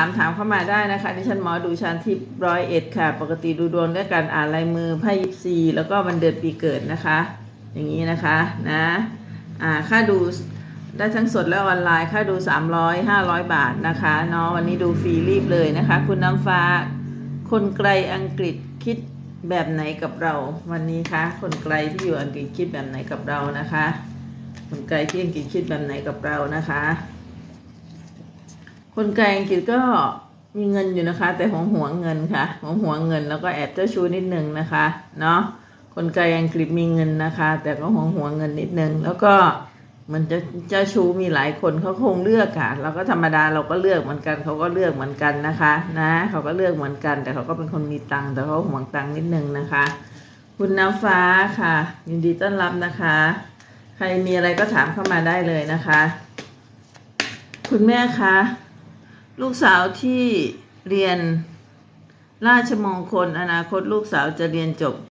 ถามถามเข้ามาได้นะคะ ดิฉันหมอดูชันทิพย์ร้อยเอ็ดค่ะ ปกติดูดวงด้วยการอ่านลายมือไพ่ยิปซีแล้วก็วันเดือนปีเกิดนะคะ อย่างนี้นะคะนะอ่าค่าดูได้ทั้งสดและออนไลน์ค่าดู 300 500 บาทนะคะเนาะวันนี้ดูฟรีรีบเลยนะคะ คุณน้ำฟ้า คนไกลอังกฤษคิดแบบไหนกับเราวันนี้คะ คนไกลที่อยู่อังกฤษคิดแบบไหนกับเรานะคะ คนไกลที่อังกฤษคิดแบบไหนกับเรานะคะ คนไกลอังกฤษก็มีเงินอยู่นะคะ แต่หัวงหวเงินค่ะหัวงหวเงินแล้วก็แอบเจ้าชู้นิดนึงนะคะเนาะคนไกลอังกฤษมีเงินนะคะ แต่ก็หัวงหวเงินนิดนึงแล้วก็มันจะเจ้าชู้มีหลายคนเขาคงเลือกค่ะเราก็ธรรมดาเราก็เลือกเหมือนกันเขาก็เลือกเหมือนกันนะคะ นะเขาก็เลือกเหมือนกัน แต่เขาก็เป็นคนมีตังค์แต่เขาหวงตังค์นิดนึงนะคะ คุณน้ำฟ้าค่ะ ยินดีต้อนรับนะคะ ใครมีอะไรก็ถามเข้ามาได้เลยนะคะ คุณแม่คะ ลูกสาวที่เรียนราชมงคลอนาคตลูกสาวจะเรียนจบ